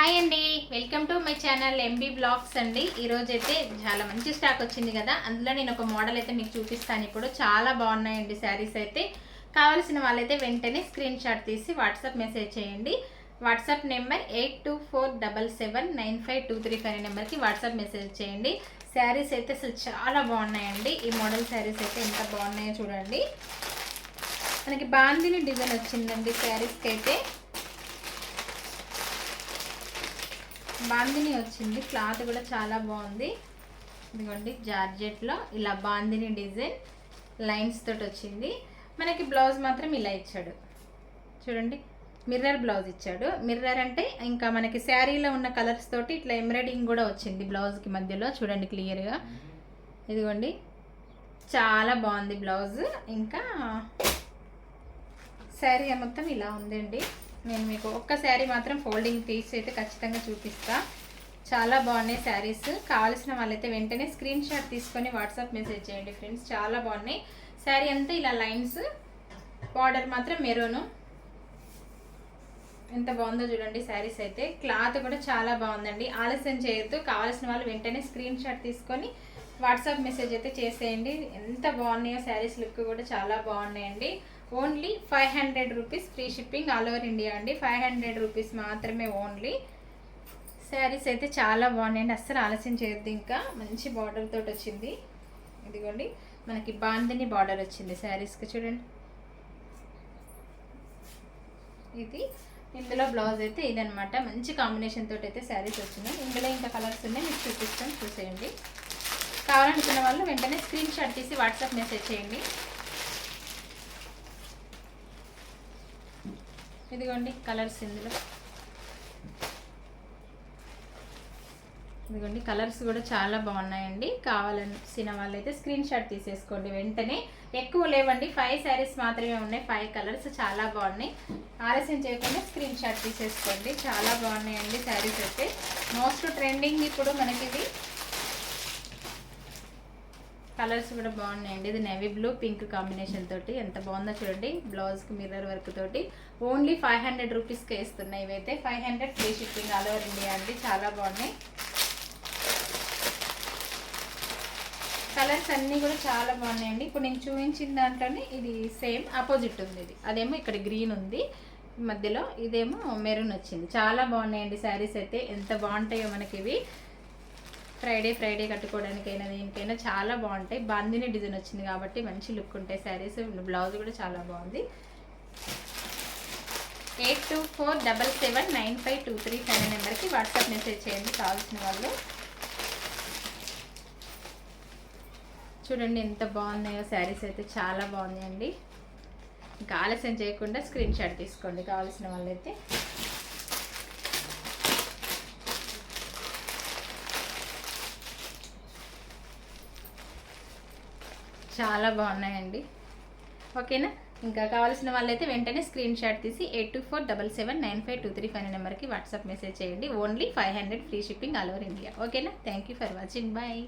Hi అండి. Welcome to my channel MB blogs అండి. ఈరోజు అయితే చాలా మంచి స్టాక్ వచ్చింది కదా. అందులో నేను ఒక మోడల్ అయితే మీకు చూపిస్తాను ఇప్పుడు. చాలా బాగున్నాయండి శారీస్ అయితే. కావాల్సిన వాళ్ళైతే వెంటనే స్క్రీన్ షాట్ తీసి వాట్సాప్ మెసేజ్ చేయండి. WhatsApp number eight two four double seven nine five two three five నెంబర్కి వాట్సాప్ మెసేజ్ చేయండి. శారీస్ అయితే అసలు చాలా బాగున్నాయండి. ఈ మోడల్ శారీస్ అయితే ఎంత బాగున్నాయో చూడండి. మనకి బాందిని డిజైన్ వచ్చిందండి శారీస్కి అయితే బాందిని వచ్చింది. క్లాత్ కూడా చాలా బాగుంది. ఇదిగోండి జార్జెట్లో ఇలా బాందిని డిజైన్ లైన్స్ తోటి వచ్చింది. మనకి బ్లౌజ్ మాత్రం ఇలా ఇచ్చాడు. చూడండి మిర్రర్ బ్లౌజ్ ఇచ్చాడు. మిర్రర్ అంటే ఇంకా మనకి శారీలో ఉన్న కలర్స్ తోటి ఇట్లా ఎంబ్రాయిడింగ్ కూడా వచ్చింది బ్లౌజ్కి మధ్యలో. చూడండి క్లియర్గా. ఇదిగోండి చాలా బాగుంది బ్లౌజ్. ఇంకా శారీ మొత్తం ఇలా ఉందండి. నేను మీకు ఒక్క శారీ మాత్రం ఫోల్డింగ్ తీసి అయితే ఖచ్చితంగా చూపిస్తా. చాలా బాగున్నాయి శారీస్. కావాల్సిన వాళ్ళైతే వెంటనే స్క్రీన్ షాట్ తీసుకొని వాట్సాప్ మెసేజ్ చేయండి ఫ్రెండ్స్. చాలా బాగున్నాయి. శారీ అంతా ఇలా లైన్స్ బార్డర్ మాత్రం మెరూను. ఎంత బాగుందో చూడండి శారీస్ అయితే. క్లాత్ కూడా చాలా బాగుందండి. ఆలస్యం చేయొద్దు. కావాల్సిన వాళ్ళు వెంటనే స్క్రీన్ షాట్ తీసుకొని వాట్సాప్ మెసేజ్ అయితే చేసేయండి. ఎంత బాగున్నాయో శారీస్ లుక్ కూడా చాలా బాగున్నాయండి. Only five hundred rupees free shipping all over India అండి. ఫైవ్ హండ్రెడ్ రూపీస్ మాత్రమే ఓన్లీ. శారీస్ అయితే చాలా బాగున్నాయండి. అస్సలు ఆలస్యం చేయొద్దు ఇంకా. మంచి బార్డర్ తోటి వచ్చింది. ఇదిగోండి. మనకి బాందిని బార్డర్ వచ్చింది శారీస్కి చూడండి. ఇది. ఇందులో బ్లౌజ్ అయితే ఇదనమాట మంచి కాంబినేషన్ తోటి అయితే శారీస్ వచ్చినాయి. ఇందులో ఇంకా కలర్స్ ఉన్నాయి. మీకు చూపిస్తాను. చూసేయండి. కావాలనుకున్న వాళ్ళు వెంటనే స్క్రీన్ షాట్ తీసి వాట్సాప్ మెసేజ్ చేయండి. ఇదిగోండి కలర్స్ ఇందులో. ఇదిగోండి కలర్స్ కూడా చాలా బాగున్నాయండి. కావాలసిన వాళ్ళైతే స్క్రీన్ షాట్ తీసేసుకోండి వెంటనే. ఎక్కువ లేవండి. ఫైవ్ శారీస్ మాత్రమే ఉన్నాయి. ఫైవ్ కలర్స్ చాలా బాగున్నాయి. ఆలస్యం చేయకుండా స్క్రీన్ షాట్ తీసేసుకోండి. చాలా బాగున్నాయండి శారీస్ అయితే. మోస్ట్ ట్రెండింగ్ ఇప్పుడు మనకి ఇది కలర్స్ కూడా బాగున్నాయండి. ఇది నెవీ బ్లూ పింక్ కాంబినేషన్ తోటి. ఎంత బాగుందో చూడండి. బ్లౌజ్కి మిర్రర్ వర్క్ తోటి. ఓన్లీ ఫైవ్ హండ్రెడ్ రూపీస్కే వేస్తున్నాయి ఇవైతే. Five hundred free shipping all over India అండి. చాలా బాగున్నాయి. కలర్స్ అన్నీ కూడా చాలా బాగున్నాయండి. ఇప్పుడు నేను చూపించిన దాంట్లోనే ఇది సేమ్ ఆపోజిట్ ఉంది ఇది. అదేమో ఇక్కడ గ్రీన్ ఉంది. మధ్యలో ఇదేమో మెరూన్ వచ్చింది. చాలా బాగున్నాయండి శారీస్ అయితే. ఎంత బాగుంటాయో మనకి ఇవి. ఫ్రైడే ఫ్రైడే కట్టుకోవడానికైనా దేనికైనా చాలా బాగుంటాయి. బందిని డిజైన్ వచ్చింది కాబట్టి మంచి లుక్ ఉంటాయి శారీస్. బ్లౌజ్ కూడా చాలా బాగుంది. Eight two four double seven nine five two three five నెంబర్కి వాట్సాప్ మెసేజ్ చేయండి కావాల్సిన వాళ్ళు. చూడండి ఎంత బాగున్నాయో శారీస్ అయితే చాలా బాగున్నాయండి. ఇంకా ఆలస్యం చేయకుండా స్క్రీన్ షాట్ తీసుకోండి కావాల్సిన వాళ్ళైతే. చాలా బాగున్నాయండి. ఓకేనా? ఇంకా కావాల్సిన వాళ్ళైతే వెంటనే స్క్రీన్ షాట్ తీసి eight two four double seven nine five two three five నెంబర్కి వాట్సాప్ మెసేజ్ చేయండి. Only five hundred free shipping all over India. ఓకేనా? Thank you for watching. Bye.